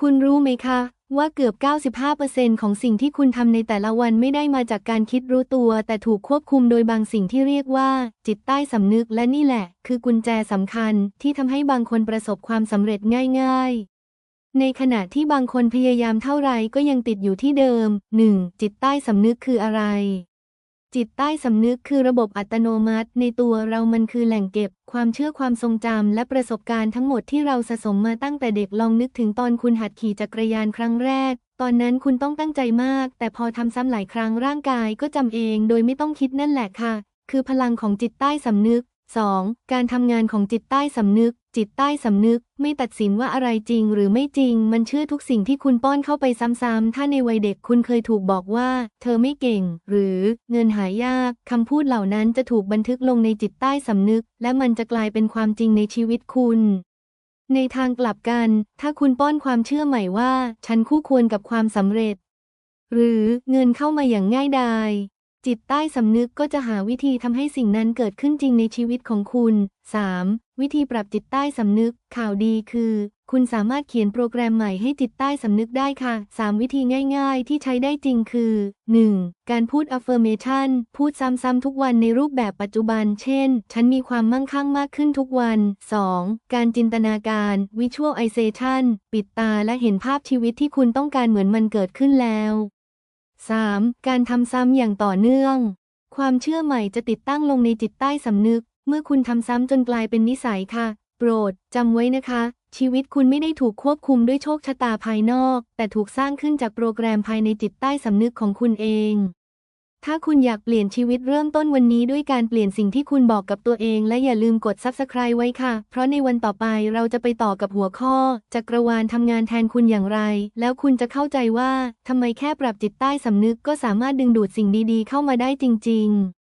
คุณรู้ไหมคะ ว่าเกือบ 95%ของสิ่งที่คุณทำในแต่ละวันไม่ได้มาจากการคิดรู้ตัว แต่ถูกควบคุมโดยบางสิ่งที่เรียกว่า จิตใต้สำนึกและนี่แหละ คือกุญแจสำคัญที่ทำให้บางคนประสบความสำเร็จง่าย ๆในขณะที่บางคนพยายามเท่าไรก็ยังติดอยู่ที่เดิม 1. จิตใต้สำนึกคืออะไร จิตใต้สำนึกคือระบบอัตโนมัติ ในตัวเรามันคือแหล่งเก็บ ความเชื่อความทรงจำและประสบการณ์ทั้งหมดที่เราสะสมมาตั้งแต่เด็กลองนึกถึงตอนคุณหัดขี่จักรยานครั้งแรก ตอนนั้นคุณต้องตั้งใจมาก แต่พอทำซ้ำหลายครั้งร่างกายก็จำเอง โดยไม่ต้องคิดนั่นแหละค่ะ คือพลังของจิตใต้สำนึก 2. การทำงานของจิตใต้สำนึก จิตใต้สำนึก ไม่ตัดสินว่าอะไรจริงหรือไม่จริง มันเชื่อทุกสิ่งที่คุณป้อนเข้าไปซ้ำๆ ถ้าในวัยเด็กคุณเคยถูกบอกว่า เธอไม่เก่ง หรือเงินหายาก คำพูดเหล่านั้นจะถูกบันทึกลงในจิตใต้สำนึก และมันจะกลายเป็นความจริงในชีวิตคุณในทางกลับกัน ถ้าคุณป้อนความเชื่อใหม่ว่า ฉันคู่ควรกับความสำเร็จ หรือเงินเข้ามาอย่างง่ายดาย จิตใต้สำนึกก็จะหาวิธีทำให้สิ่งนั้นเกิดขึ้นจริงในชีวิตของคุณ 3. วิธีปรับจิตใต้สำนึก ข่าวดีคือ คุณสามารถเขียนโปรแกรมใหม่ให้จิตใต้สำนึกได้ค่ะ 3 วิธีง่ายๆ ที่ใช้ได้จริงคือ 1. การพูด affirmation พูดซ้ำๆทุกวันในรูปแบบปัจจุบัน เช่น ฉันมีความมั่งคั่งมากขึ้นทุกวัน 2. การจินตนาการ visualization ปิดตาและเห็นภาพชีวิตที่คุณต้องการเหมือนมันเกิดขึ้นแล้ว 3. การทำซ้ำอย่างต่อเนื่อง ความเชื่อใหม่จะติดตั้งลงในจิตใต้สำนึก เมื่อคุณทำซ้ำจนกลายเป็นนิสัยค่ะ โปรดจำไว้นะคะ ชีวิตคุณไม่ได้ถูกควบคุมด้วยโชคชะตาภายนอก แต่ถูกสร้างขึ้นจากโปรแกรมภายในจิตใต้สำนึกของคุณเอง ถ้าคุณอยากเปลี่ยนชีวิตเริ่มต้นวันนี้ด้วยการเปลี่ยนสิ่งที่คุณบอกกับตัวเอง และอย่าลืมกด Subscribe ไว้ค่ะ เพราะในวันต่อไปเราจะไปต่อกับหัวข้อ จักรวาลทำงานแทนคุณอย่างไร แล้วคุณจะเข้าใจว่าทำไมแค่ปรับจิตใต้สำนึกก็สามารถดึงดูดสิ่งดีๆ เข้ามาได้จริง ๆ